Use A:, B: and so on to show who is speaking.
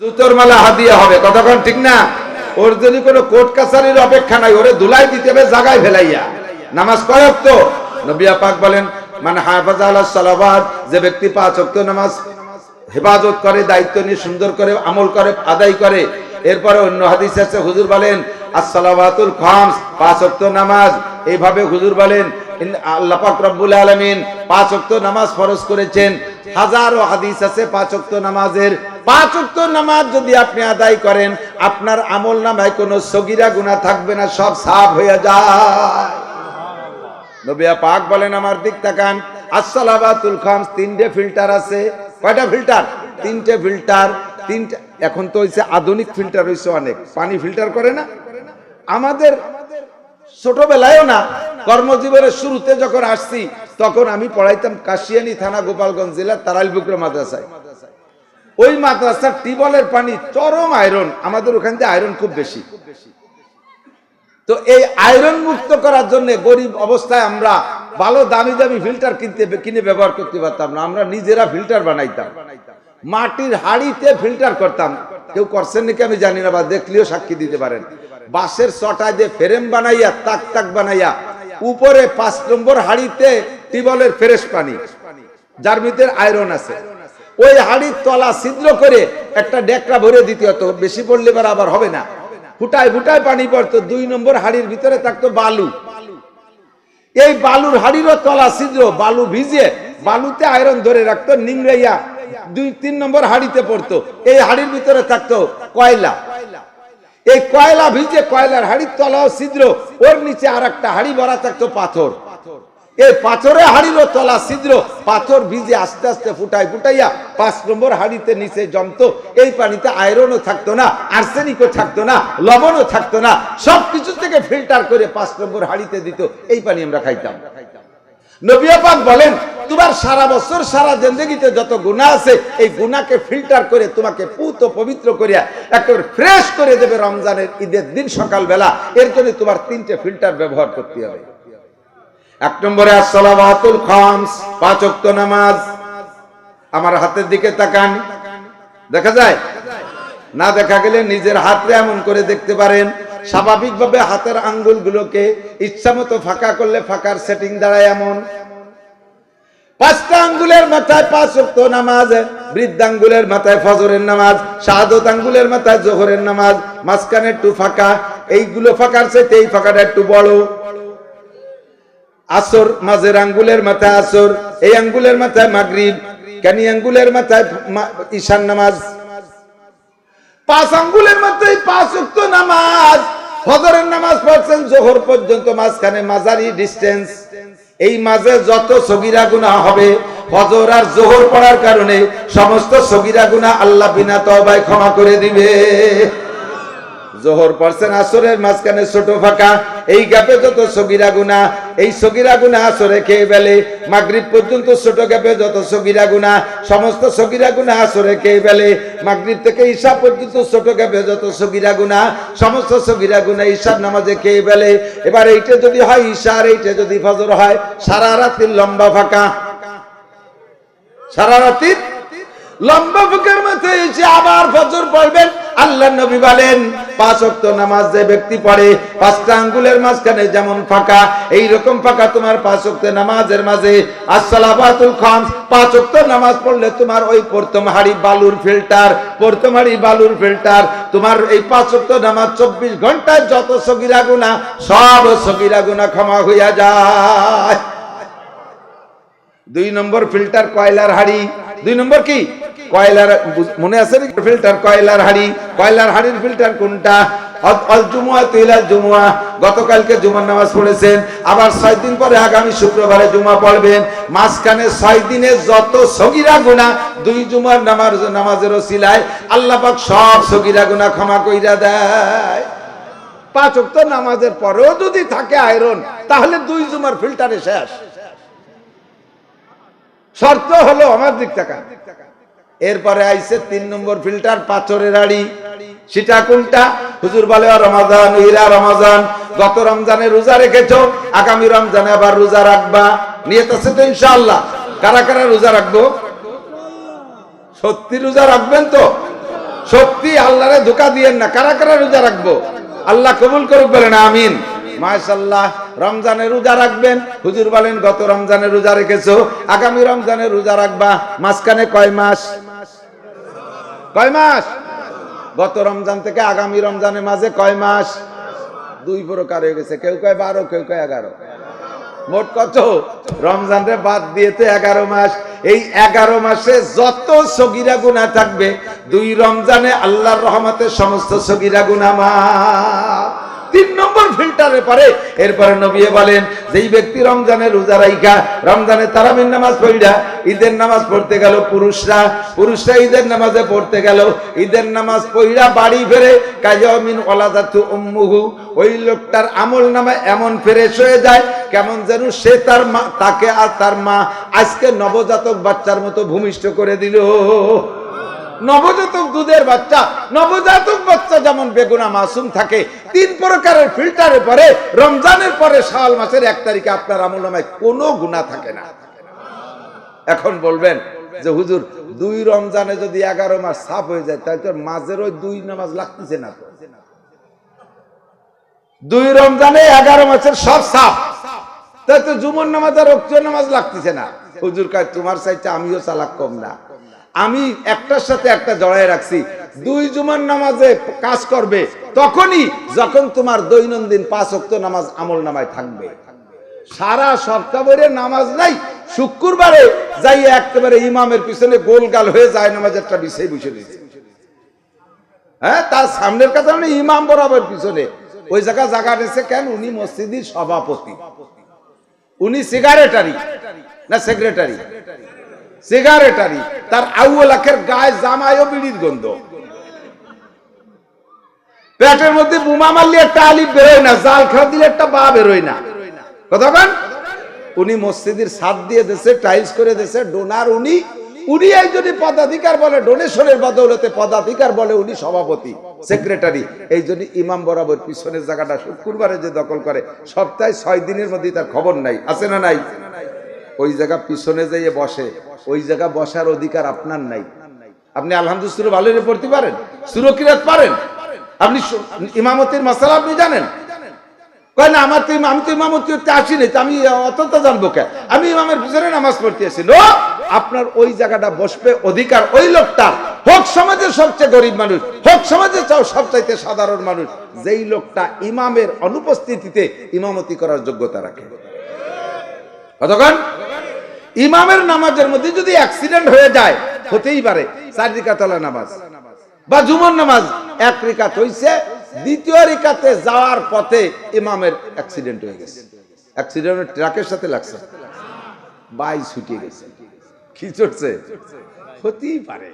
A: জুতোর মালা হাদিয়া হবে। কতক্ষণ ঠিক না? ওর যদি কোনো কোর্ট কাছারির অপেক্ষা নাই, ওরে দুলাই দিতে হবে জাগায় ফেলাইয়া। নামাজ কয়ক তো। নবিয়া পাক বলেন মানে হাফাজ আল্লাহ সালাবাদ যে ব্যক্তি পাঁচ অক্ত নামাজ হেফাজত করে, দায়িত্ব নিয়ে সুন্দর করে আমল করে, আদায় করে, এরপরে অন্য হাদিস আছে, হুজুর বলেন আসসালাবাতুল খামস পাঁচ অক্ত নামাজ। এইভাবে হুজুর বলেন আল্লাহ পাক রব্বুল আলামিন পাঁচ অক্ত নামাজ ফরজ করেছেন হাজারো হাদিস আছে, পাঁচ অক্ত নামাজের। পাঁচ অক্ত নামাজ যদি আপনি আদায় করেন, আপনার আমল নামায় কোনো সগিরা গুনাহ থাকবে না, সব সাফ হয়ে যায়। নবিয়া পাক বলেন, আমার দিক তাকান, আসসালাবাতুল খামস, তিনটে ফিল্টার আছে। কয়টা ফিল্টার? তিনটে ফিল্টার, তিনটে এখন তো হইছে আধুনিক ফিল্টার, হইছে অনেক। পানি ফিল্টার করে না? আমাদের ছোটবেলায়ও না, কর্মজীবনের শুরুতে যখন আসছি তখন আমি পড়াইতাম কাশিয়ানি থানা গোপালগঞ্জ জেলার তারাইলবুকরা মাদ্রাসায়। ওই মাদ্রাসার টিবলের পানি চরম আয়রন, আমাদের ওখান থেকে আয়রন খুব বেশি। তো এই আয়রন মুক্ত করার জন্য গরিব অবস্থায় আমরা ভালো দামি দামি ফিল্টার কিনতে, কিনে ব্যবহার করতে পারতাম না, আমরা নিজেরা ফিল্টার বানাইতাম। মাটির হাড়িতে ফিল্টার করতাম। কেউ করছেন নাকি আমি জানি না, বা দেখলেও সাক্ষী দিতে পারেন। বাঁশের চটায় দিয়ে ফ্রেম বানাইয়া, তাক তাক বানাইয়া, উপরে পাঁচ নম্বর হাড়িতে টিবলের ফ্রেশ পানি, যার ভিতরে আয়রন আছে। ওই হাড়ির তলা ছিদ্র করে একটা ডেকরা ভরে দিতে হতো, বেশি পড়লে এবার আবার হবে না। ফুটায় ফুটায় পানি পড়তো, দুই নম্বর হাড়ির ভিতরে থাকতো বালু। এই বালুর হাড়িরও তলা ছিদ্র, বালু ভিজে বালুতে আয়রন ধরে রাখতো, নিংড়াইয়া দুই, তিন নম্বর হাড়িতে পড়তো। এই হাড়ির ভিতরে থাকতো কয়লা। এই কয়লা ভিজে কয়লার হাড়ির তলাও ছিদ্র, ওর নিচে আর একটা হাড়ি ভরা থাকতো পাথর। এই পাথরে হাড়িরও তলা ছিদ্র, পাথর ভিজে আস্তে আস্তে ফুটাই ফুটাইয়া পাঁচ নম্বর হাড়িতে নিচে জমতো। এই পানিতে আয়রনও থাকতো না, আর্সেনিকও থাকতো না, লবণও থাকতো না সব কিছু থেকে ফিল্টার করে পাঁচ নম্বর হাড়িতে দিত। এই পানি আমরা খাইতাম। বলেন, তোমার সারা বছর, সারা জিন্দগিতে যত গুনাহ আছে, এই গুনাহকে ফিল্টার করে তোমাকে পুত পবিত্র করিয়া একেবারে ফ্রেশ করে দেবে রমজানের ঈদের দিন সকালবেলা। এর জন্য তোমার তিনটে ফিল্টার ব্যবহার করতে হবে। এক নম্বরে আসসালামাতুল খামস, পাঁচ ওয়াক্ত নামাজ। আমার হাতের দিকে তাকান। দেখা যায়? না দেখা গেলে নিজের হাতে এমন করে দেখতে পারেন। স্বাভাবিকভাবে হাতের আঙ্গুলগুলোকে ইচ্ছা মতো ফাঁকা করলে ফাঁকার সেটিং দাঁড়ায় এমন। পাঁচটা আঙ্গুলের মাথায় পাঁচ ওয়াক্ত নামাজ, বৃদ্ধাঙ্গুলের মাথায় ফজরের নামাজ শাহাদত আঙ্গুলের মাথায় জোহরের নামাজ, মাঝখানে একটু ফাঁকা। এইগুলো ফাঁকার চাইতে এই ফাঁকাটা একটু বড়। আসর, মাঝের আঙ্গুলের মাথায় আসর, এই আঙ্গুলের মাথায় মাগরিব, কানি আঙ্গুলের মাথায় ঈশান নামাজ? পাঁচ আঙ্গুলের মাথায় পাঁচ উক্ত নামাজ। ফজরের নামাজ পড়ছেন, জোহর পর্যন্ত মাঝখানে মাঝারি ডিস্টেন্স এই মাঝে যত সগিরা গুণা হবে, ফজর আর জোহর পড়ার কারণে সমস্ত সগিরা গুণা আল্লাহ বিনা তবায় ক্ষমা করে দিবে। জোহর পড়ছেন আসরের মাঝখানে ছোট ফাঁকা। এই গ্যাপে যত সগিরা গুনা এই সগিরা গুনা আসরে খেয়ে ফেলে। মাগরিব পর্যন্ত ছোট গ্যাপে যত সগিরা গুনা সমস্ত সগিরা গুনা আসরে খেয়ে ফেলে। মাগরিব থেকে ঈশা পর্যন্ত ছোট গ্যাপে যত সগিরা গুনা সমস্ত সগিরা গুনা ঈশার নামাজে খেয়ে ফেলে। এবার এইটা যদি হয় ঈশা, আর এইটা যদি ফজর হয়, সারা রাত্রির লম্বা ফাঁকা। সারা রাত্রির লম্বা ফুকের মধ্যে এসে আবার ফজর পড়বেন। আল্লাহ নবী বলেন, পাঁচ ওয়াক্ত নামাজ যে ব্যক্তি পড়ে, পাঁচটা আঙ্গুলের মাঝখানে যেমন ফাঁকা এই রকম ফাঁকা তোমার পাঁচ ওয়াক্ত নামাজের মাঝে। আসসালাবাতুল খামস পাঁচ ওয়াক্ত নামাজ পড়লে তোমার ওই প্রথম হাড়ি বালুর ফিল্টার, প্রথম হাড়ি বালুর ফিল্টার, তোমার এই পাঁচ ওয়াক্ত নামাজ চব্বিশ ঘন্টায় যত সগিরা গুণা সব সগিরা গুণা ক্ষমা হইয়া যায়। দুই নম্বর ফিল্টার কয়লার হাড়ি? দুই নম্বর কি? কয়লার মনে আছে ফিল্টার, কয়লার হাড়ি। কয়লার হাড়ির ফিল্টার কোনটা? গতকালকে জুমার নামাজ পড়েছেন। আবার ছয় দিন পরে আগামী শুক্রবারে জুমা পড়বেন। মাঝখানে ছয় দিনে যত সগিরা গুণা দুই জুমার নামাজ নামাজের সিলায়। আল্লাহ পাক সব সগিরা গুণা ক্ষমা কইরা দেয়। পাঁচ নামাজের পরেও যদি থাকে আয়রন, তাহলে দুই জুমার ফিল্টারে শেষ। শর্ত হলো আমার দিক টাকা। এরপরে আইছে তিন নম্বর ফিল্টার, পাথরের আড়ি। সেটা কোনটা? হুজুর বলে রমাজান ইরা রমাজান, গত রমজানে রোজা রেখেছো, আগামী রমজানে আবার রোজা রাখবা। নিয়ত আছে তো ইনশাআল্লাহ। কারা কারা রোজা রাখব? সত্যি রোজা রাখবেন তো? সত্যি আল্লাহরে ধোকা দিয়েন না। কারা কারা রোজা রাখব? আল্লাহ কবুল করুক, বলেন, আমিন। মাশাল্লাহ রমজানে রোজা রাখবেন। হুজুর বলেন, গত রমজানে রোজা রেখেছো? আগামী রমজানে রোজা রাখবা? মাঝখানে কয় মাস? কয় মাস? গত রমজান থেকে আগামী রমজানের মাঝে কয় মাস? দুই প্রকার হয়ে গেছে। কেউ কয় বারো, কেউ কয় এগারো। মোট কত? রমজানরে বাদ দিয়েতে এগারো মাস। এই এগারো মাসে যত সগিরা গুণা থাকবে, দুই রমজানে আল্লাহর রহমতের সমস্ত সগিরা গুণা মা তিন নম্বর ফিল্টারে পারে এরপরে নবিয়ে বলেন, যেই ব্যক্তি রমজানে রোজা রাইখা, রমজানে তারাবির নামাজ পড়িরা ঈদের নামাজ পড়তে গেল পুরুষরা পুরুষরা ঈদের নামাজে পড়তে গেল, ঈদের নামাজ পড়িরা বাড়ি ফেরে কাজমিন ওলাদাতু উম্মুহু, ওই লোকটার আমল নামে এমন ফ্রেশ হয়ে যায়, কেমন যেন সে তার মা, তাকে আর তার মা আজকে নবজাতক বাচ্চার মতো ভূমিষ্ঠ করে দিল। নবজাতক দুধের বাচ্চা, নবজাতক বাচ্চা যেমন বেগুনা মাসুম থাকে, তিন প্রকারের ফিল্টারে পরে, রমজানের পরে শাওয়াল মাসের এক তারিখে আপনার আমল নামায় কোনো গুণা থাকে না। এখন বলবেন যে, হুজুর, দুই রমজানে যদি এগারো মাস সাফ হয়ে যায়, তাহলে তোর মাঝের ওই দুই নামাজ লাগতেছে না দুই রমজানে এগারো মাসের সব সাফ। তাই তো জুমন নামাজ আর রক্ত নামাজ লাগতেছে না। হুজুর কাজ তোমার সাইডটা আমিও চালাক কম না। আমি একটার সাথে একটা জড়াই রাখছি। দুই জুমার নামাজে কাজ করবে, তখনই যখন তোমার দৈনন্দিন পাঁচ অক্ত নামাজ আমল নামায় থাকবে। সারা সপ্তাহ নামাজ নাই, শুক্রবারে যাই একেবারে ইমামের পিছনে গোলগাল হয়ে যায় নামাজ একটা বিষয় বসে দিয়েছে হ্যাঁ তার সামনের কথা মানে ইমাম বরাবর পিছনে। ওই জায়গা জায়গা নিয়েছে কেন? উনি মসজিদের সভাপতি। উনি সিগারেটারি না সেক্রেটারি সিগারেটারি তার আউলাখের গায়ে জামায়ও বিড়ির গন্ধ। পেটের মধ্যে বোমা মারলে একটা আলিফ বেরোয় না, জাল খেলা দিলে একটা বা বেরোয় না। কতক্ষণ উনি মসজিদের সাত দিয়ে দেশে টাইলস করে দেশে ডোনার উনি উনি একজনই পদাধিকার বলে, ডোনেশনের বদৌলতে পদাধিকার বলে উনি সভাপতি সেক্রেটারি এই জন্য ইমাম বরাবর পিছনের জায়গাটা শুক্রবারে যে দখল করে, সপ্তাহে ছয় দিনের মধ্যে তার খবর নাই, আছে না নাই? ওই জায়গা পিছনে যেয়ে বসে। ওই জায়গা বসার অধিকার আপনার নাই। আপনি আলহামদুলিল্লাহ ভালো পড়তে পারেন সুরকিরাত পারেন। আপনি ইমামতির মশালা আপনি জানেন। সাধারণ মানুষ, যেই লোকটা ইমামের অনুপস্থিতিতে ইমামতি করার যোগ্যতা রাখে। কতক্ষণ? ইমামের নামাজের মধ্যে যদি অ্যাক্সিডেন্ট হয়ে যায়, হতেই পারে, চার রিকাতলা নামাজ। বা জুমন নামাজ, এক রিকাত হইছে, দ্বিতীয় রিকাতে যাওয়ার পথে ইমামের অ্যাক্সিডেন্ট হয়ে গেছে। অ্যাক্সিডেন্ট ট্রাকের সাথে লাগছে। বাই ছুটিয়ে গেছে। কি চড়ছে হতেই পারে।